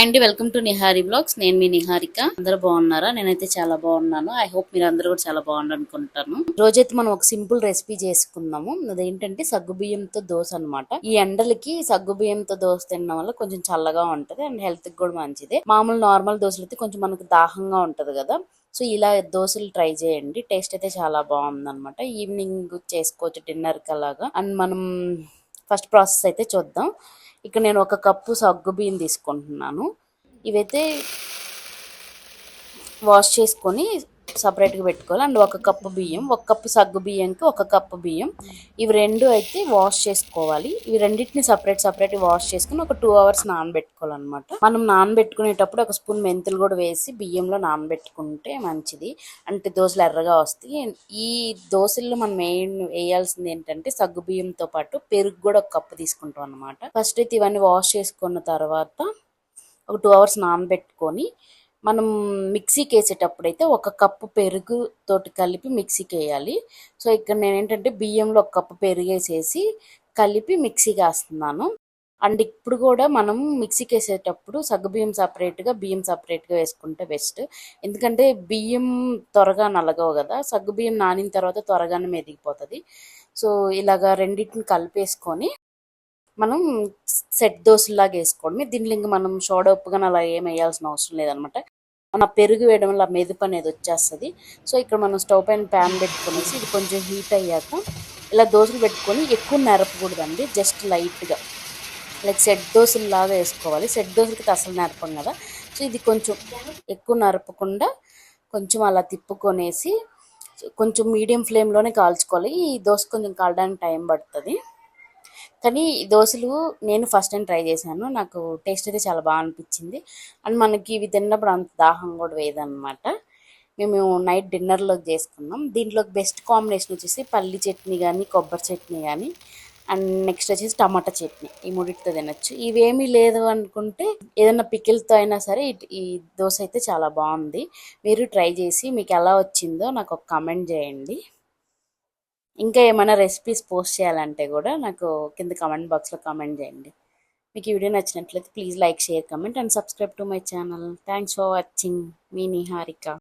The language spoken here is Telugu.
హాయ్ అండి వెల్కమ్ టు నిహారి బ్లాగ్స్. నేను మీ నిహారిక. అందరూ బాగున్నారా? నేనైతే చాలా బాగున్నాను. ఐ హోప్ మీరు అందరూ కూడా చాలా బాగున్నారు అనుకుంటాను. రోజైతే మనం ఒక సింపుల్ రెసిపీ చేసుకుందాము. అదేంటంటే సగ్గుబియ్యంతో దోశ అన్నమాట. ఈ ఎండలకి సగ్గుబియ్యంతో దోశ తినడం వల్ల కొంచెం చల్లగా ఉంటది అండ్ హెల్త్కి కూడా మంచిదే. మామూలు నార్మల్ దోశలు అయితే కొంచెం మనకు దాహంగా ఉంటది కదా. సో ఇలా దోశలు ట్రై చేయండి. టేస్ట్ అయితే చాలా బాగుంది అనమాట ఈవినింగ్ చేసుకోవచ్చు డిన్నర్కి అలాగా అండ్ మనం ఫస్ట్ ప్రాసెస్ అయితే చూద్దాం. ఇక్కడ నేను ఒక కప్పు సగ్గు బియ్యం తీసుకుంటున్నాను. ఇవైతే వాష్ చేసుకొని సపరేట్గా పెట్టుకోవాలి. అండ్ ఒక కప్పు బియ్యం ఒక కప్పు సగ్గు బియ్యంకి ఒక కప్పు బియ్యం. ఇవి రెండు అయితే వాష్ చేసుకోవాలి. ఇవి రెండింటిని సపరేట్ సపరేట్ వాష్ చేసుకుని ఒక టూ అవర్స్ నానబెట్టుకోవాలన్నమాట. మనం నానబెట్టుకునేటప్పుడు ఒక స్పూన్ మెంతులు కూడా వేసి బియ్యంలో నానబెట్టుకుంటే మంచిది. అంటే దోశలు ఎర్రగా వస్తాయి. ఈ దోశల్లో మనం మెయిన్ వేయాల్సింది ఏంటంటే సగ్గు బియ్యంతో పాటు పెరుగు కూడా ఒక కప్పు తీసుకుంటాం అనమాట ఫస్ట్ అయితే ఇవన్నీ వాష్ చేసుకున్న తర్వాత ఒక టూ అవర్స్ నానబెట్టుకొని మనం మిక్సీకి వేసేటప్పుడు అయితే ఒక కప్పు పెరుగు తోటి కలిపి మిక్సీకి వేయాలి సో ఇక్కడ నేను ఏంటంటే బియ్యంలో ఒక కప్పు పెరుగు వేసేసి కలిపి మిక్సీకి వేస్తున్నాను అండ్ ఇప్పుడు కూడా మనం మిక్సీకి వేసేటప్పుడు సగ్గుబియ్యం సపరేట్గా బియ్యం సపరేట్గా వేసుకుంటే బెస్ట్. ఎందుకంటే బియ్యం త్వరగా నలగవు కదా సగ్గుబియ్యం నానిన తర్వాత త్వరగానే మెదిగిపోతుంది. సో ఇలాగా రెండింటిని కలిపేసుకొని మనం సెట్ దోశలాగా వేసుకోవడమే. దీంట్లో ఇంకా మనం సోడా ఉప్పుగా అలా ఏం వేయాల్సిన అవసరం లేదనమాట. మన పెరుగు వేయడం వల్ల మెదుపు అనేది వచ్చేస్తుంది. సో ఇక్కడ మనం స్టవ్ పైన ప్యాన్ పెట్టుకునేసి ఇది కొంచెం హీట్ అయ్యాక ఇలా దోశలు పెట్టుకొని ఎక్కువ నెరపకూడదండి. జస్ట్ లైట్గా. లైక్ సెట్ దోశలు లాగా వేసుకోవాలి. సెట్ దోశలకి అసలు నెరపం కదా. సో ఇది కొంచెం ఎక్కువ నరపకుండా కొంచెం అలా తిప్పుకొనేసి కొంచెం మీడియం ఫ్లేమ్లోనే కాల్చుకోవాలి. ఈ దోశ కొంచెం కాలడానికి టైం పడుతుంది. కానీ దోశలు నేను ఫస్ట్ టైం ట్రై చేశాను. నాకు టేస్ట్ అయితే చాలా బాగా అనిపించింది. అండ్ మనకి ఇవి తిన్నప్పుడు అంత దాహం కూడా వేయదన్నమాట. మేము నైట్ డిన్నర్లోకి చేసుకున్నాం. దీంట్లోకి బెస్ట్ కాంబినేషన్ వచ్చేసి పల్లి చట్నీ కానీ కొబ్బరి చట్నీ కానీ అండ్ నెక్స్ట్ వచ్చేసి టమాటా చట్నీ. ఈ మూడింటితో తినొచ్చు. ఇవేమీ లేదు అనుకుంటే ఏదైనా పికిల్తో అయినా సరే ఈ దోశ అయితే చాలా బాగుంది. మీరు ట్రై చేసి మీకు ఎలా వచ్చిందో నాకు ఒక కమెంట్ చేయండి. ఇంకా ఏమైనా రెసిపీస్ పోస్ట్ చేయాలంటే కూడా నాకు కింద కమెంట్ బాక్స్లో కామెంట్ చేయండి. మీకు ఈ వీడియో నచ్చినట్లయితే please like share comment and subscribe to my channel thanks for watching me Niharika.